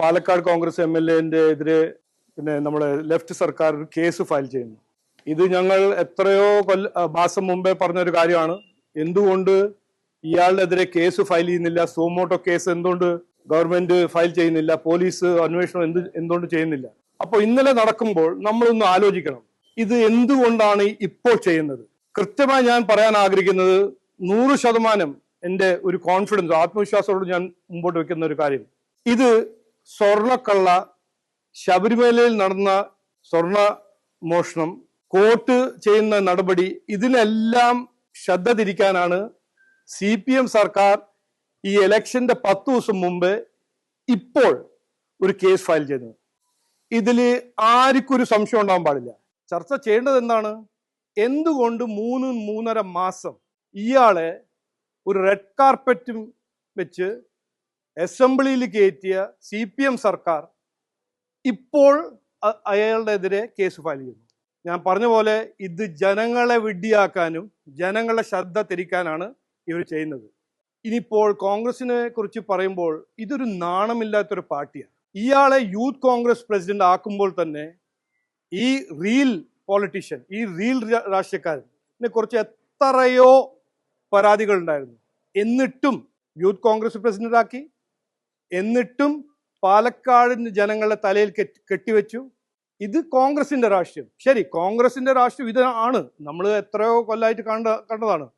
Palakkad Congress M L എന്റെ എതിരെ പിന്നെ നമ്മുടെ ലെഫ്റ്റ് സർക്കാർ കേസ് ഫയൽ ചെയ്യുന്നു. ഇത് ഞങ്ങൾ എത്രയോ കൊല്ല മാസം മുമ്പേ പറഞ്ഞൊരു കാര്യമാണ്. എന്തുകൊണ്ട് ഇയാളുടെതിരെ കേസ് ഫയൽ ചെയ്യുന്നില്ല? സോമോട്ടോ കേസ് എന്തുകൊണ്ട് ഗവൺമെന്റ് ഫയൽ ചെയ്യുന്നില്ല? പോലീസ് അന്വേഷണം എന്ത് എന്തുകൊണ്ട് ചെയ്യുന്നില്ല? അപ്പോൾ ഇന്നലെ നടക്കുമ്പോൾ നമ്മളൊന്ന് ആലോചിക്കണം. ഇത് എന്തുകൊണ്ടാണ് ഇപ്പോൾ ചെയ്യുന്നത്? കൃത്യമായി ഞാൻ പറയാൻ ആഗ്രഹിക്കുന്നത് നൂറ് ശതമാനം എന്റെ ഒരു കോൺഫിഡൻസ് ആത്മവിശ്വാസത്തോട് ഞാൻ മുമ്പോട്ട് വെക്കുന്ന ഒരു കാര്യം. ഇത് സ്വർണക്കള്ള ശബരിമലയിൽ നടന്ന സ്വർണ മോഷണം കോട്ട് ചെയ്യുന്ന നടപടി ഇതിനെല്ലാം ശ്രദ്ധ തിരിക്കാനാണ് സി പി എം സർക്കാർ ഈ ഇലക്ഷന്റെ പത്ത് ദിവസം മുമ്പ് ഇപ്പോൾ ഒരു കേസ് ഫയൽ ചെയ്തത്. ഇതിൽ ആർക്കൊരു സംശയം ഉണ്ടാവാൻ പാടില്ല. ചർച്ച ചെയ്യേണ്ടത് എന്താണ്? എന്തുകൊണ്ട് മൂന്ന് മൂന്നര മാസം ഇയാളെ ഒരു റെഡ് കാർപ്പറ്റും വെച്ച് അസംബ്ലിയിൽ കയറ്റിയ സി പി എം സർക്കാർ ഇപ്പോൾ അയാളുടെ എതിരെ കേസ് ഫയൽ ചെയ്യുന്നു. ഞാൻ പറഞ്ഞ പോലെ ഇത് ജനങ്ങളെ വിഡ്ഢിയാക്കാനും ജനങ്ങളുടെ ശ്രദ്ധ തിരിക്കാനാണ് ഇവർ ചെയ്യുന്നത്. ഇനിയിപ്പോൾ കോൺഗ്രസിനെ കുറിച്ച് പറയുമ്പോൾ ഇതൊരു നാണമില്ലാത്തൊരു പാർട്ടിയാണ്. ഇയാളെ യൂത്ത് കോൺഗ്രസ് പ്രസിഡന്റ് ആക്കുമ്പോൾ തന്നെ ഈ റീൽ പോളിറ്റീഷ്യൻ ഈ റീൽ രാഷ്ട്രീയക്കാരനെ കുറിച്ച് എത്രയോ പരാതികൾ ഉണ്ടായിരുന്നു എന്നിട്ടും യൂത്ത് കോൺഗ്രസ് പ്രസിഡന്റ് ആക്കി എന്നിട്ടും പാലക്കാടിന് ജനങ്ങളുടെ തലയിൽ കെട്ടി- കെട്ടിവെച്ചു. ഇത് കോൺഗ്രസിന്റെ രാഷ്ട്രീയം. ശരി കോൺഗ്രസിന്റെ രാഷ്ട്രീയം ഇതാണ് നമ്മൾ എത്രയോ കൊല്ലമായിട്ട് കണ്ട കണ്ടതാണ്.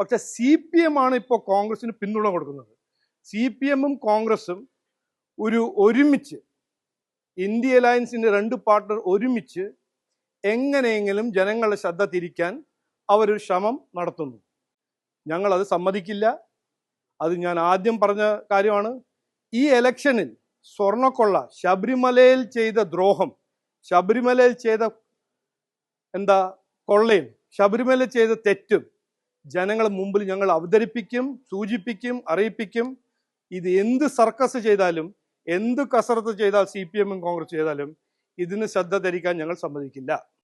പക്ഷെ സി പി എം ആണ് ഇപ്പോൾ കോൺഗ്രസിന് പിന്തുണ കൊടുക്കുന്നത്. സി പി എമ്മും കോൺഗ്രസും ഒരു ഒരുമിച്ച് ഇന്ത്യ അലയൻസിന്റെ രണ്ട് പാർട്ണർ ഒരുമിച്ച് എങ്ങനെയെങ്കിലും ജനങ്ങളുടെ ശ്രദ്ധ തിരിക്കാൻ അവരൊരു ശ്രമം നടത്തുന്നു. ഞങ്ങളത് സമ്മതിക്കില്ല. അത് ഞാൻ ആദ്യം പറഞ്ഞ കാര്യമാണ്. ഈ എലക്ഷനിൽ സ്വർണക്കൊള്ള ശബരിമലയിൽ ചെയ്ത ദ്രോഹം ശബരിമലയിൽ ചെയ്ത എന്താ കൊള്ളയും ശബരിമല ചെയ്ത തെറ്റും ജനങ്ങളെ മുമ്പിൽ ഞങ്ങൾ അവതരിപ്പിക്കും സൂചിപ്പിക്കും അറിയിപ്പിക്കും. ഇത് എന്ത് സർക്കസ് ചെയ്താലും എന്ത് കസരത്ത് ചെയ്താൽ സി പി എമ്മും കോൺഗ്രസ് ചെയ്താലും ഇതിന് ശ്രദ്ധ ധരിക്കാൻ ഞങ്ങൾ സമ്മതിക്കില്ല.